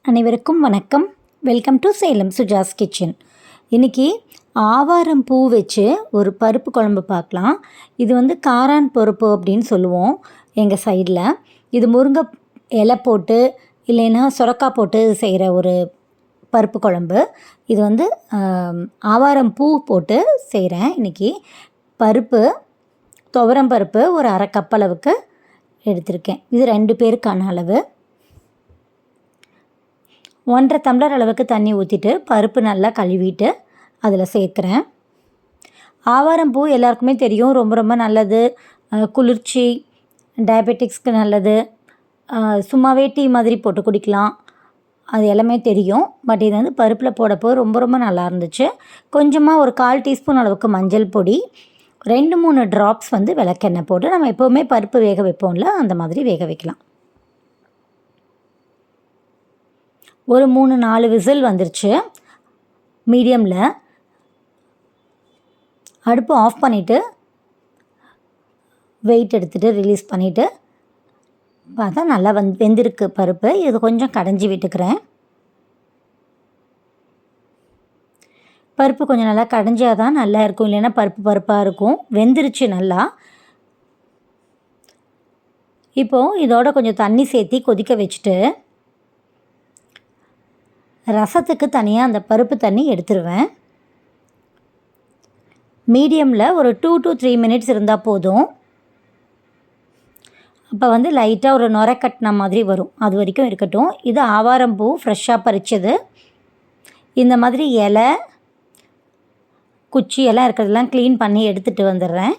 அனைவருக்கும் வணக்கம். Welcome to Salem Suja's kitchen இன்றைக்கி ஆவாரம் பூ வச்சு ஒரு பருப்பு குழம்பு பார்க்கலாம். இது வந்து காரான் பருப்பு அப்படின்னு சொல்லுவோம் எங்கள் சைடில் இது முருங்கை இலை போட்டு இல்லைன்னா சுரக்காய் போட்டு செய்கிற ஒரு பருப்பு குழம்பு. இது வந்து ஆவாரம் பூ போட்டு செய்கிறேன் இன்றைக்கி பருப்பு துவரம் பருப்பு ஒரு அரை கப் அளவுக்கு எடுத்திருக்கேன். இது ரெண்டு பேருக்கான அளவு. ஒன்றரை டம்ளர் அளவுக்கு தண்ணி ஊற்றிட்டு பருப்பு நல்லா கழுவிட்டு அதில் சேர்க்குறேன். ஆவாரம் பூ எல்லாருக்குமே தெரியும். ரொம்ப ரொம்ப நல்லது. குளிர்ச்சி டயபெட்டிக்ஸ்க்கு நல்லது. சும்மாவே டீ மாதிரி போட்டு குடிக்கலாம். அது எல்லாமே தெரியும். பட் இது வந்து பருப்பில் போடப்போ ரொம்ப ரொம்ப நல்லா இருந்துச்சு. கொஞ்சமாக ஒரு கால் டீஸ்பூன் அளவுக்கு மஞ்சள் பொடி ரெண்டு மூணு ட்ராப்ஸ் வந்து விளக்கெண்ணெய் போட்டு நம்ம எப்போவுமே பருப்பு வேக வைப்போம்ல அந்த மாதிரி வேக வைக்கலாம். ஒரு மூணு நாலு விசில் வந்துருச்சு. மீடியமில். அடுப்பு ஆஃப் பண்ணிவிட்டு வெயிட் எடுத்துகிட்டு ரிலீஸ் பண்ணிவிட்டு பார்த்தா நல்லா வந் வெந்திருக்கு பருப்பு. இது கொஞ்சம் கடைஞ்சி விட்டுக்கிறேன். பருப்பு கொஞ்சம் நல்லா கடைஞ்சால் தான் நல்லா இருக்கும். இல்லைன்னா பருப்பு பருப்பாக இருக்கும். வெந்துருச்சு நல்லா. இப்போது இதோட கொஞ்சம் தண்ணி சேர்த்தி கொதிக்க வச்சுட்டு ரசத்துக்கு தனியாக அந்த பருப்பு தண்ணி எடுத்துருவேன். மீடியமில் ஒரு டூ டு த்ரீ மினிட்ஸ் இருந்தால் போதும். அப்போ வந்து லைட்டாக ஒரு நுரை கட்டின மாதிரி வரும். அது வரைக்கும் இருக்கட்டும். இது ஆவாரம் பூ ஃப்ரெஷ்ஷாக பறிச்சது. இந்த மாதிரி இலை குச்சி எல்லாம் இருக்கிறதெல்லாம் க்ளீன் பண்ணி எடுத்துகிட்டு வந்துடுறேன்.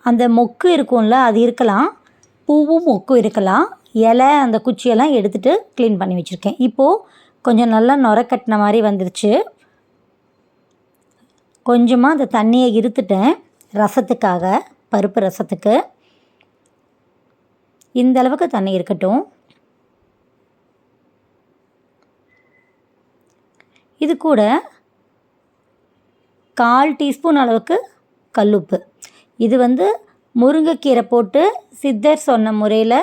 அந்த மொக்கு இருக்கும்ல அது இருக்கலாம். பூவும் மொக்கும் இருக்கலாம். இலை அந்த குச்சியெல்லாம் எடுத்துகிட்டு க்ளீன் பண்ணி வச்சுருக்கேன். இப்போது கொஞ்சம் நல்லா நுர கட்டின மாதிரி வந்துருச்சு. கொஞ்சமாக அந்த தண்ணியை இருத்துட்டேன் ரசத்துக்காக பருப்பு ரசத்துக்கு. இந்த அளவுக்கு தண்ணி இருக்கட்டும். இது கூட கால் டீஸ்பூன் அளவுக்கு கல்லுப்பு. இது வந்து முருங்கைக்கீரை போட்டு சித்தர் சொன்ன முறையில்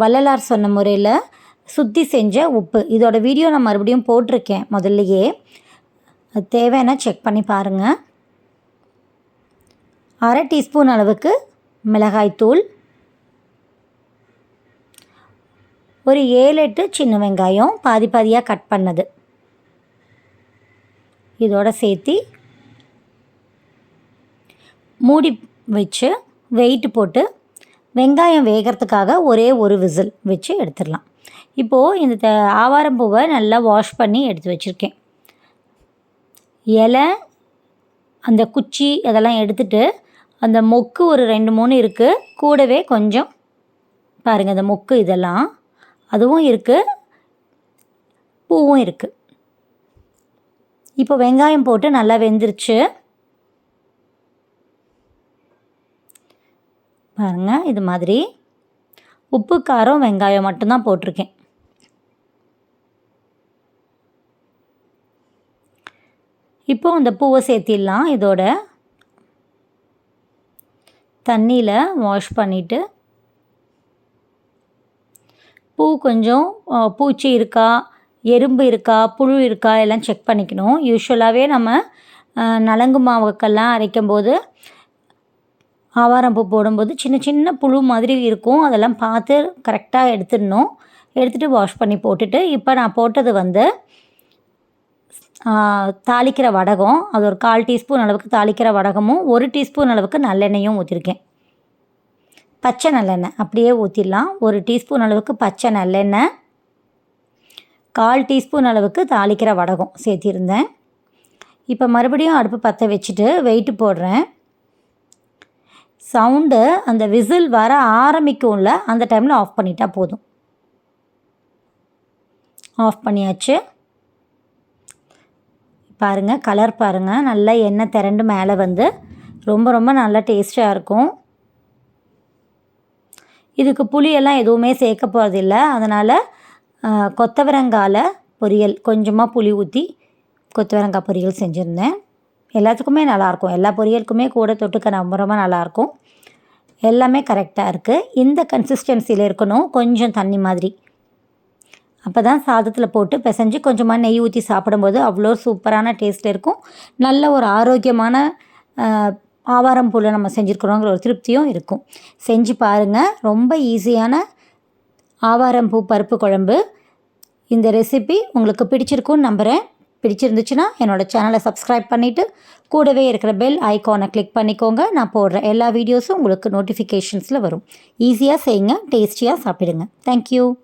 வள்ளலார் சொன்ன முறையில் சுத்தி செஞ்ச உப்பு. இதோட வீடியோ நான் மறுபடியும் போட்டிருக்கேன் முதல்லையே. அது தேவைன்னா செக் பண்ணி பாருங்கள் அரை டீஸ்பூன் அளவுக்கு மிளகாய்த்தூள் ஒரு ஏழு எட்டு சின்ன வெங்காயம் பாதி பாதியாக கட் பண்ணது. இதோட சேர்த்து மூடி வச்சு வெயிட் போட்டு வெங்காயம் வேகிறதுக்காக ஒரே ஒரு விசில் வச்சு எடுத்துடலாம். இப்போது இந்த த- ஆவாரம் பூவை நல்லா வாஷ் பண்ணி எடுத்து வச்சுருக்கேன். இலை அந்த குச்சி அதெல்லாம் எடுத்துட்டு அந்த மொக்கு ஒரு ரெண்டு மூணு இருக்குது கூடவே கொஞ்சம் பாருங்கள் அந்த மொக்கு இதெல்லாம் அதுவும் இருக்குது பூவும் இருக்குது இப்போ வெங்காயம் போட்டு நல்லா வெந்துருச்சு. பாருங்க இது மாதிரி உப்பு காரம் வெங்காயம் மட்டும்தான் போட்டிருக்கேன். இப்போ அந்த பூவை சேர்த்திடலாம். இதோட தண்ணியில் வாஷ் பண்ணிவிட்டு பூ கொஞ்சம் பூச்சி இருக்கா எறும்பு இருக்கா புழு இருக்கா எல்லாம் செக் பண்ணிக்கணும். யூஸ்வலாகவே நம்ம நலங்கு மாவுக்கெல்லாம் அரைக்கும் போது ஆவாரம் பூ போடும்போது சின்ன சின்ன புழு மாதிரி இருக்கும். அதெல்லாம் பார்த்து கரெக்டாக எடுத்துடணும். எடுத்துகிட்டு வாஷ் பண்ணி போட்டுட்டு இப்போ நான் போட்டது வந்து தாளிக்கிற வடகம். அது ஒரு கால் டீஸ்பூன் அளவுக்கு தாளிக்கிற வடகமும் ஒரு டீஸ்பூன் அளவுக்கு நல்லெண்ணெயும் ஊற்றிருக்கேன் பச்சை நல்லெண்ணெய். அப்படியே ஊற்றிடலாம் ஒரு டீஸ்பூன் அளவுக்கு பச்சை நல்லெண்ணெய். கால் டீஸ்பூன் அளவுக்கு தாளிக்கிற வடகம் சேர்த்திருந்தேன். இப்போ மறுபடியும் அடுப்பு பற்ற வச்சுட்டு வெயிட்டு போடுறேன். சவுண்டு அந்த விசில் வர ஆரம்பிக்கும்ல அந்த டைமில் ஆஃப் பண்ணிட்டா போதும். ஆஃப் பண்ணியாச்சு. பாருங்கள் கலர் பாருங்கள் நல்லா எண்ணெய் திரண்டு மேலே வந்து ரொம்ப ரொம்ப நல்லா டேஸ்ட்டாக இருக்கும். இதுக்கு புளியெல்லாம் எதுவுமே சேர்க்க போகிறதில்ல அதனால் கொத்தவரங்காயில் பொரியல் கொஞ்சமாக புளி ஊற்றி கொத்தவரங்காய் பொரியல் செஞ்சுருந்தேன். எல்லாத்துக்குமே நல்லாயிருக்கும். எல்லா பொரியலுக்குமே கூட தொட்டுக்க ரொம்ப ரொம்ப நல்லாயிருக்கும். எல்லாமே கரெக்டாக இருக்குது இந்த கன்சிஸ்டன்சியில் இருக்கணும். கொஞ்சம் தண்ணி மாதிரி. அப்போ தான் சாதத்தில் போட்டு பிசைஞ்சு கொஞ்சமாக நெய் ஊற்றி சாப்பிடும்போது அவ்வளோ சூப்பரான டேஸ்ட்டில் இருக்கும். நல்ல ஒரு ஆரோக்கியமான ஆவாரம் பூவில் நம்ம செஞ்சுருக்குறோங்கிற ஒரு திருப்தியும் இருக்கும். செஞ்சு பாருங்கள் ரொம்ப ஈஸியான ஆவாரம் பூ பருப்பு குழம்பு. இந்த ரெசிபி உங்களுக்கு பிடிச்சிருக்குன்னு நம்புகிறேன் பிடிச்சிருந்துச்சுன்னா என்னோடய சேனலை சப்ஸ்கிரைப் பண்ணிவிட்டு கூடவே இருக்கிற பெல் ஐக்கானை கிளிக் பண்ணிக்கோங்க. நான் போடுற எல்லா வீடியோஸும் உங்களுக்கு நோட்டிஃபிகேஷன்ஸில் வரும். ஈஸியாக செய்யுங்க டேஸ்டியாக சாப்பிடுங்க. தேங்க்யூ